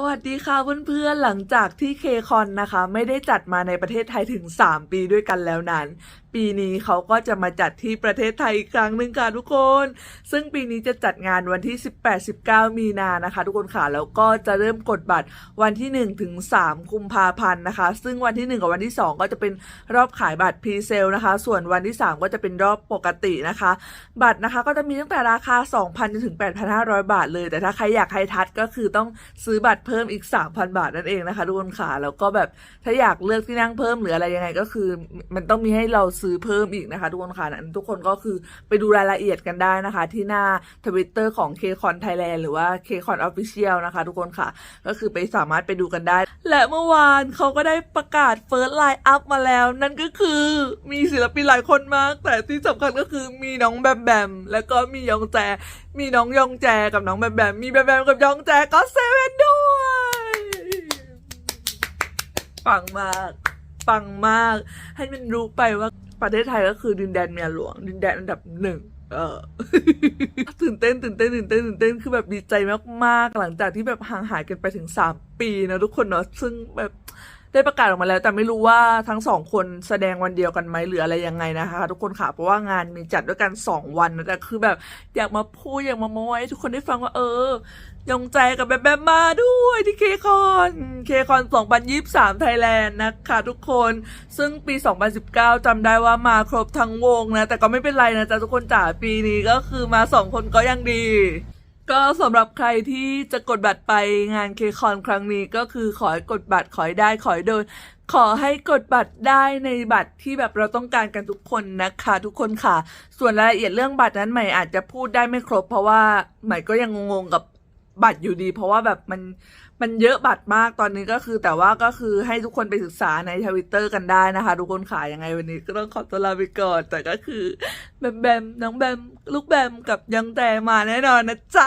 สวัสดีค่ะเพื่อนๆ หลังจากที่เคคอนนะคะ ไม่ได้จัดมาในประเทศไทยถึง 3 ปีด้วยกันแล้วนั้น ปีนี้เขาก็จะมาจัดที่ประเทศไทยอีกครั้งหนึ่งค่ะทุกคน ซึ่งปีนี้จะจัดงานวันที่ 18-19 มีนานะคะ ทุกคนค่ะ แล้วก็จะเริ่มกดบัตรวันที่ 1 ถึง 3 กุมภาพันธ์นะคะ ซึ่งวันที่ 1 กับวันที่ 2 ก็จะเป็นรอบขายบัตรพรีเซลนะคะ ส่วนวันที่ 3 ก็จะเป็นรอบปกตินะคะ บัตรนะคะก็จะมีตั้งแต่ราคา 2,000จนถึง 8,500 บาทเลย แต่ถ้าใครอยากให้ทัดก็คือต้องซื้อบัตรเพิ่มอีก 3,000 บาทนั่นเองนะคะทุกคนค่ะ แล้วก็แบบถ้าอยากเลือกที่นั่งเพิ่มหรืออะไรยังไงก็คือ มันต้องมีให้เราซื้อเพิ่มอีกนะคะ ทุกคนค่ะนั้นทุกคนก็คือไปดูรายละเอียดกันได้นะคะ ที่หน้าทวิตเตอร์ของ KCON Thailand หรือว่า KCON Official นะคะ ทุกคนค่ะ ก็คือไปสามารถไปดูกันได้ และเมื่อวานเขาก็ได้ประกาศ First Line Up มาแล้ว นั่นก็คือมีศิลปินหลายคนมาก แต่ที่สำคัญก็คือมีน้องแบมแบม แล้วก็มียองแจ มีน้องยองแจกับน้องแบมแบม มีแบมแบมกับยองแจก็เซเว่นด้วยปังมากปังมาก ให้มันรู้ไปว่า ประเทศไทยก็คือดินแดนเมียหลวง ดินแดนอันดับหนึ่งเออตื่นเต้นตื่นเต้นตื่นเต้นตื่นเต้นคือแบบดีใจมากๆ หลังจากที่แบบห่างหายกันไปถึงสามปีนะทุกคนเนาะซึ่งแบบ ได้ประกาศออกมาแล้ว แต่ไม่รู้ว่าทั้งสองคนแสดงวันเดียวกันไหมหรืออะไรยังไงนะคะ ทุกคนค่ะเพราะว่างานมีจัดด้วยกันสองวันนะแต่คือแบบอยากมาพูดอยากมาโม้ให้ทุกคนได้ฟังว่าเออยองใจกับแบมแบมมาด้วยที่เคคอนเคคอน2023 ไทยแลนด์นะคะทุกคน ซึ่งปี 2019จำได้ว่ามาครบทั้งวงนะ แต่ก็ไม่เป็นไรนะจ๊ะทุกคนจ๋าปีนี้ก็คือมาสองคนก็ยังดี ก็สำหรับใครที่จะกดบัตรไปงานเคคอนครั้งนี้ก็คือขอให้กดบัตรขอให้ได้ขอให้โดนขอให้กดบัตรได้ในบัตรที่แบบเราต้องการกันทุกคนนะคะทุกคนค่ะ ส่วนรายละเอียดเรื่องบัตรนั้นใหม่อาจจะพูดได้ไม่ครบเพราะว่าใหม่ก็ยังงงๆกับ บัตรอยู่ดี เพราะว่าแบบมันมันเยอะบัตรมากตอนนี้ก็คือแต่ว่าก็คือให้ทุกคนไปศึกษาในทวิตเตอร์กันได้นะคะ ทุกคนขายยังไงวันนี้ก็ต้องขอตัวลาไปก่อน แต่ก็คือแบมแบมน้องแบมลูกแบมกับยังแต่มาแน่นอนนะจ๊ะ